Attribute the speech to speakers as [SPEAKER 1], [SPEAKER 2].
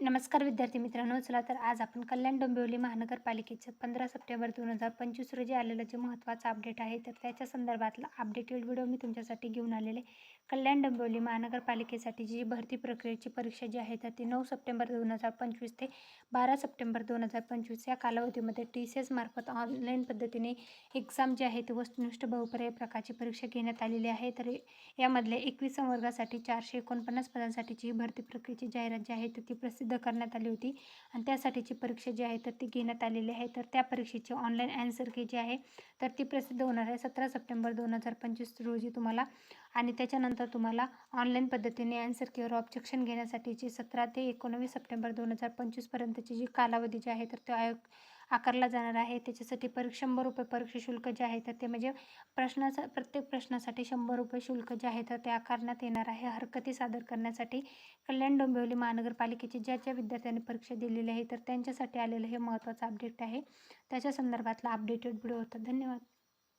[SPEAKER 1] नमस्कार विद्यार्थी मित्रांनो चला तर आज आपण कल्याण डोंबिवली महानगरपालिकेचं पंधरा सप्टेंबर दोन हजार पंचवीस रोजी आलेलं जे महत्त्वाचं अपडेट आहे तर त्याच्या संदर्भातला अपडेटेड व्हिडिओ मी तुमच्यासाठी घेऊन आलेले. कल्याण डोंबिवली महानगरपालिकेसाठी जी भरती प्रक्रियेची परीक्षा जी आहे तर ती नऊ सप्टेंबर दोन हजार पंचवीस ते बारा सप्टेंबर दोन हजार पंचवीस या कालावधीमध्ये टी सी एस मार्फत ऑनलाईन पद्धतीने एक्झाम जी आहे ती वस्तुनिष्ठ बहुपर्याय प्रकारची परीक्षा घेण्यात आलेली आहे. तर यामधल्या एकवीस वर्गासाठी चारशे एकोणपन्नास पदांसाठीची भरती प्रक्रियेची जाहिरात जी आहे तर ती प्रसिद्ध करण्यात आली होती. आणि त्यासाठीची परीक्षा जी आहे तर ती घेण्यात आलेली आहे. तर त्या परीक्षेची ऑनलाईन ॲन्सर की जी आहे तर ती प्रसिद्ध होणार आहे सतरा सप्टेंबर दोन हजार पंचवीस रोजी तुम्हाला. आणि त्याच्यानंतर तुम्हाला ऑनलाईन पद्धतीने ॲन्सर किंवा ऑब्जेक्शन घेण्यासाठीची सतरा ते एकोणवीस सप्टेंबर दोन हजार पंचवीसपर्यंतची जी कालावधी जी आहे तर तो आयोग आकारला जाणार आहे. त्याच्यासाठी परीक्षा शंभर रुपये परीक्षा शुल्क जे आहे तर ते म्हणजे प्रश्नाचा प्रत्येक प्रश्नासाठी शंभर रुपये शुल्क जे आहे तर ते आकारण्यात येणार आहे. हरकती सादर करण्यासाठी कल्याण डोंबिवली महानगरपालिकेची ज्या ज्या विद्यार्थ्यांनी परीक्षा दिलेली आहे तर त्यांच्यासाठी आलेलं हे महत्त्वाचं अपडेट आहे. त्याच्या संदर्भातला अपडेटेड व्हिडिओ होता. धन्यवाद.